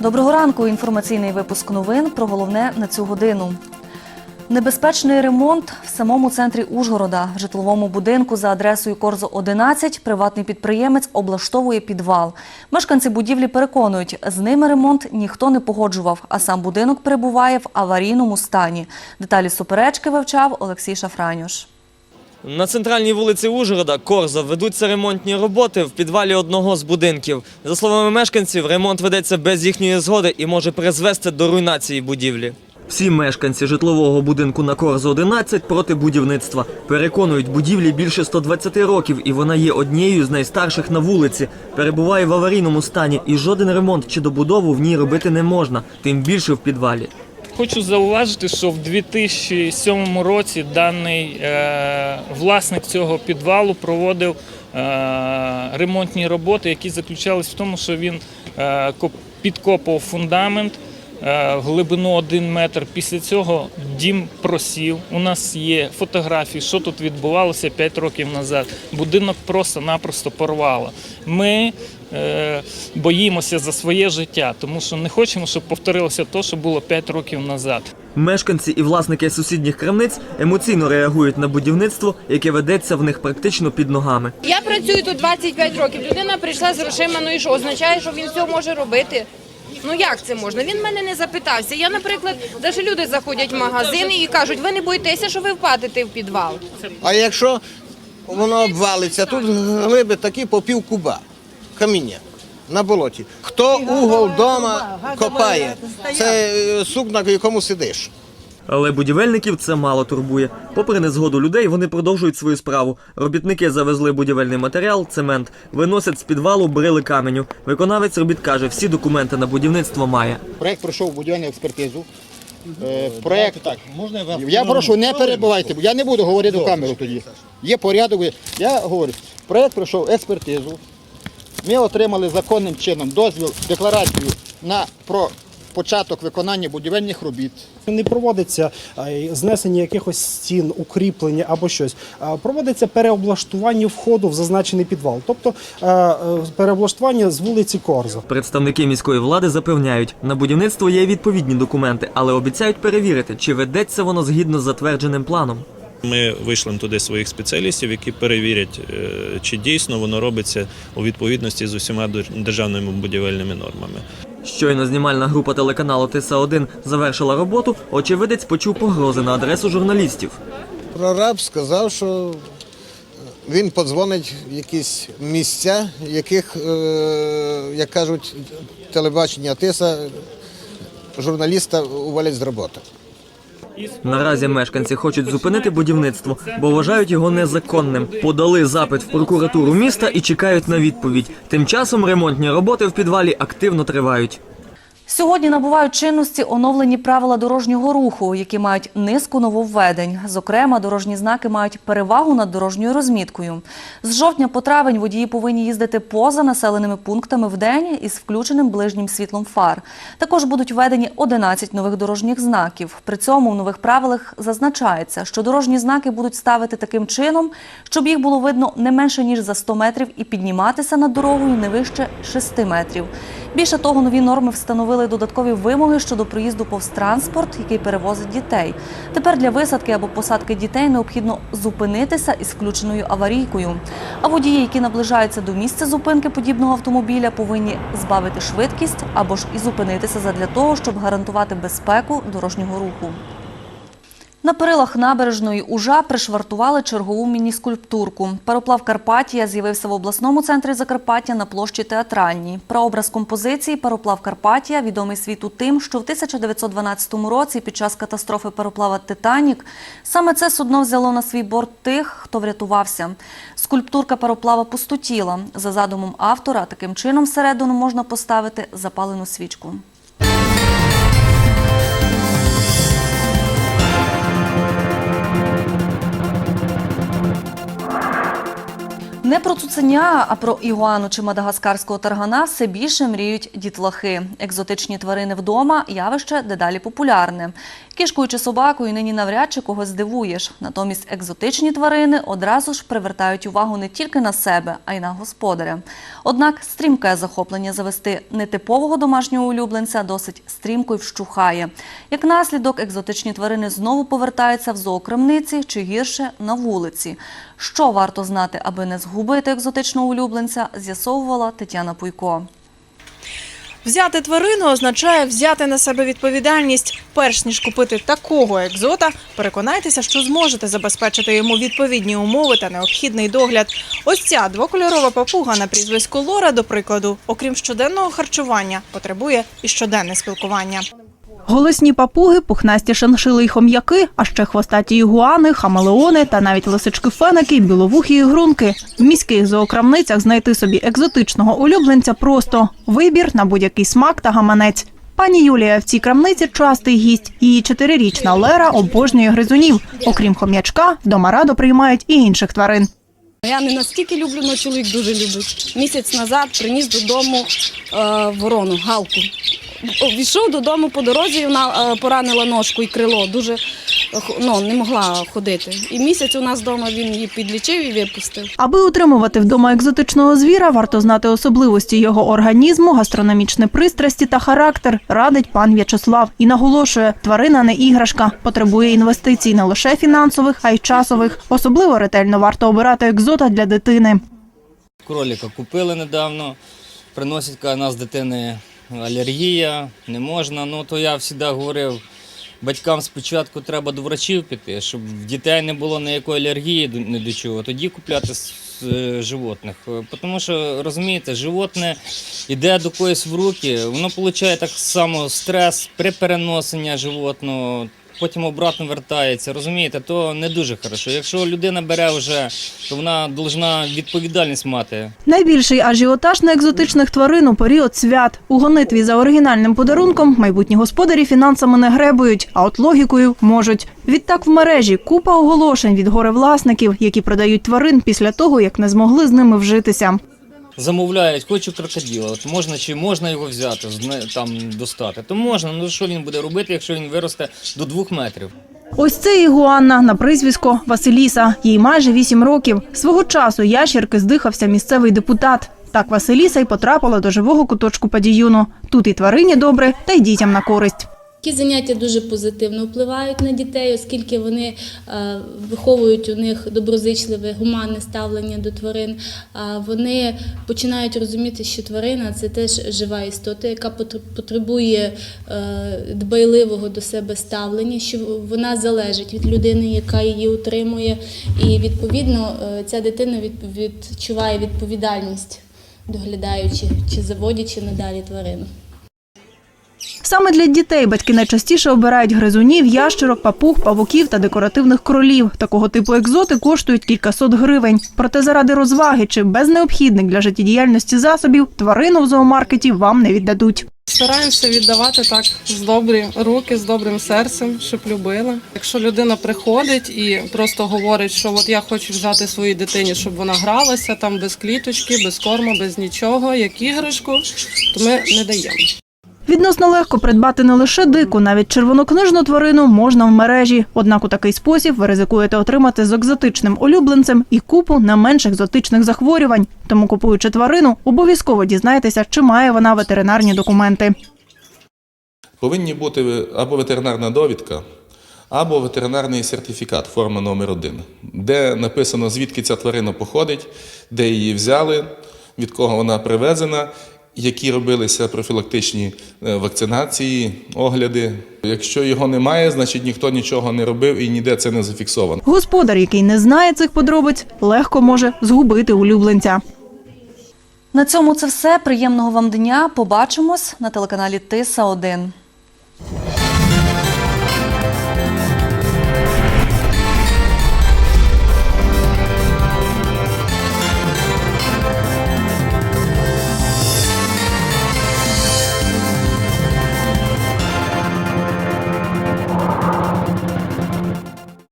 Доброго ранку. Інформаційний випуск новин про головне на цю годину. Небезпечний ремонт в самому центрі Ужгорода. В житловому будинку за адресою Корзо 11 приватний підприємець облаштовує підвал. Мешканці будівлі переконують, з ними ремонт ніхто не погоджував, а сам будинок перебуває в аварійному стані. Деталі суперечки вивчав Олексій Шафранюш. На центральній вулиці Ужгорода Корзо ведуться ремонтні роботи в підвалі одного з будинків. За словами мешканців, ремонт ведеться без їхньої згоди і може призвести до руйнації будівлі. Всі мешканці житлового будинку на Корзо 11 проти будівництва. Переконують, будівлі більше 120 років, і вона є однією з найстарших на вулиці. Перебуває в аварійному стані, і жоден ремонт чи добудову в ній робити не можна, тим більше в підвалі. Хочу зауважити, що в 2007 році даний е, власник цього підвалу проводив е, ремонтні роботи, які заключались в тому, що він е, підкопав фундамент в глибину 1 метр. Після цього дім просів. У нас є фотографії, що тут відбувалося 5 років назад. Будинок просто-напросто порвало. Ми боїмося за своє життя, тому що не хочемо, щоб повторилося те, що було 5 років назад. Мешканці і власники сусідніх крамниць емоційно реагують на будівництво, яке ведеться в них практично під ногами. Я працюю тут 25 років. Людина прийшла з грошима, ну і що означає, що він все може робити. Ну як це можна? Він мене не запитався. Я, наприклад, навіть люди заходять в магазин і кажуть, ви не боїтеся, що ви впадете в підвал. А якщо воно обвалиться, тут глиби такі по пів куба каміння на болоті. Хто угол дома копає? Це е, сук, на якому сидиш. Але будівельників це мало турбує. Попри незгоду людей, вони продовжують свою справу. Робітники завезли будівельний матеріал, цемент, виносять з підвалу брили каменю. Виконавець робіт каже, всі документи на будівництво має. Проект пройшов будівельну експертизу. Е, Проект так. Я прошу, не перебувайте, бо я не буду говорити в камеру тоді. Є порядок. Я говорю, проект пройшов експертизу. Ми отримали законним чином дозвіл, декларацію на про початок виконання будівельних робіт. Не проводиться знесення якихось стін, укріплення або щось. Проводиться переоблаштування входу в зазначений підвал, тобто е, переоблаштування з вулиці Корзо. Представники міської влади запевняють, на будівництво є відповідні документи, але обіцяють перевірити, чи ведеться воно згідно з затвердженим планом. Ми вийшли туди своїх спеціалістів, які перевірять, е, чи дійсно воно робиться у відповідності з усіма державними будівельними нормами. Щойно знімальна група телеканалу Тиса 1 завершила роботу. Очевидець почув погрози на адресу журналістів. Прораб сказав, що він подзвонить в якісь місця, яких, е, як кажуть, телебачення Тиса, журналіста увалять з роботи. Наразі мешканці хочуть зупинити будівництво, бо вважають його незаконним. Подали запит в прокуратуру міста і чекають на відповідь. Тим часом ремонтні роботи в підвалі активно тривають. Сьогодні набувають чинності оновлені правила дорожнього руху, які мають низку нововведень. Зокрема, дорожні знаки мають перевагу над дорожньою розміткою. З жовтня по травень водії повинні їздити поза населеними пунктами в день із включеним ближнім світлом фар. Також будуть введені 11 нових дорожніх знаків. При цьому в нових правилах зазначається, що дорожні знаки будуть ставити таким чином, щоб їх було видно не менше ніж за 100 метрів і підніматися над дорогою не вище 6 метрів. Більше того, нові норми встановили додаткові вимоги щодо проїзду повз транспорт, який перевозить дітей. Тепер для висадки або посадки дітей необхідно зупинитися із включеною аварійкою. А водії, які наближаються до місця зупинки подібного автомобіля, повинні збавити швидкість або ж і зупинитися задля того, щоб гарантувати безпеку дорожнього руху. На перилах набережної Ужа пришвартували чергову міні-скульптурку. Пароплав Карпатія з'явився в обласному центрі Закарпаття на площі Театральній. Прообраз композиції Пароплав Карпатія відомий світу тим, що в 1912 році під час катастрофи пароплава Титанік саме це судно взяло на свій борт тих, хто врятувався. Скульптурка пароплава пустотіла. За задумом автора, таким чином всередину можна поставити запалену свічку. Не про цуценя, а про ігуану чи мадагаскарського таргана все більше мріють дітлахи. Екзотичні тварини вдома – явище дедалі популярне. Кішкою чи собакою нині навряд чи когось здивуєш. Натомість екзотичні тварини одразу ж привертають увагу не тільки на себе, а й на господаря. Однак стрімке захоплення завести нетипового домашнього улюбленця досить стрімко й вщухає. Як наслідок, екзотичні тварини знову повертаються в зоокрамниці чи гірше на вулиці. Що варто знати, аби не згубити екзотичного улюбленця, з'ясовувала Тетяна Пуйко. Взяти тварину означає взяти на себе відповідальність. Перш ніж купити такого екзота, переконайтеся, що зможете забезпечити йому відповідні умови та необхідний догляд. Ось ця двокольорова папуга на прізвисько Лора, до прикладу, окрім щоденного харчування, потребує і щоденне спілкування. Голосні папуги, пухнасті шиншили й хом'яки, а ще хвостаті ігуани, хамелеони та навіть лисички-феники, біловухі і грунки. В міських зоокрамницях знайти собі екзотичного улюбленця просто вибір на будь-який смак та гаманець. Пані Юлія в цій крамниці частий гість. Її чотирирічна Лера обожнює гризунів. Окрім хом'ячка, вдома радо приймають і інших тварин. Я не настільки люблю, але чоловік дуже любить. Місяць назад приніс додому е, ворону, галку. Війшов додому по дорозі, вона е, поранила ножку і крило. Дуже е, ну, не могла ходити. І місяць у нас вдома він її підлічив і випустив. Аби утримувати вдома екзотичного звіра, варто знати особливості його організму, гастрономічні пристрасті та характер, радить пан В'ячеслав. І наголошує, тварина не іграшка, потребує інвестицій не лише фінансових, а й часових. Особливо ретельно варто обирати екзота для дитини. Кролика купили недавно. Приносять, каже, у нас дитини алергія, не можна. Ну то я завжди говорив, батькам спочатку треба до врачів піти, щоб в дітей не було ніякої алергії ні до чого. Тоді купляти е, животних. Е, Тому що розумієте, животне йде до когось в руки, воно отримує так само стрес при переносенні животного. Потім обратно вертається, розумієте, то не дуже хорошо. Якщо людина бере вже, то вона повинна відповідальність мати. Найбільший ажіотаж на екзотичних тварин у період свят. У гонитві за оригінальним подарунком майбутні господарі фінансами не гребують, а от логікою можуть. Відтак в мережі купа оголошень від горевласників, які продають тварин після того, як не змогли з ними вжитися. Замовляють, хочу крокодила. От можна чи можна його взяти, там достати? То можна. Ну що він буде робити, якщо він виросте до двох метрів? Ось це ігуанна на прізвисько Василіса. Їй майже вісім років. Свого часу ящерки здихався місцевий депутат. Так Василіса й потрапила до живого куточку падіюну. Тут і тварині добре, та й дітям на користь. Такі заняття дуже позитивно впливають на дітей, оскільки вони е, виховують у них доброзичливе, гуманне ставлення до тварин. А Вони починають розуміти, що тварина це теж жива істота, яка потр- потребує е, дбайливого до себе ставлення, що вона залежить від людини, яка її утримує. І відповідно е, ця дитина від- відчуває відповідальність, доглядаючи чи заводячи надалі тварину. Саме для дітей батьки найчастіше обирають гризунів, ящерок, папуг, павуків та декоративних кролів. Такого типу екзоти коштують кількасот гривень. Проте заради розваги чи без необхідних для життєдіяльності засобів тварину в зоомаркеті вам не віддадуть. Стараємося віддавати так з добрі руки, з добрим серцем, щоб любили. Якщо людина приходить і просто говорить, що от я хочу взяти своїй дитині, щоб вона гралася там без кліточки, без корму, без нічого, як іграшку, то ми не даємо. Відносно легко придбати не лише дику, навіть червонокнижну тварину можна в мережі. Однак у такий спосіб ви ризикуєте отримати з екзотичним улюбленцем і купу не менш екзотичних захворювань. Тому, купуючи тварину, обов'язково дізнайтеся, чи має вона ветеринарні документи. Повинні бути або ветеринарна довідка, або ветеринарний сертифікат, форма номер 1 де написано, звідки ця тварина походить, де її взяли, від кого вона привезена, які робилися профілактичні е, вакцинації, огляди. Якщо його немає, значить ніхто нічого не робив і ніде це не зафіксовано. Господар, який не знає цих подробиць, легко може згубити улюбленця. На цьому це все. Приємного вам дня. Побачимось на телеканалі Тиса 1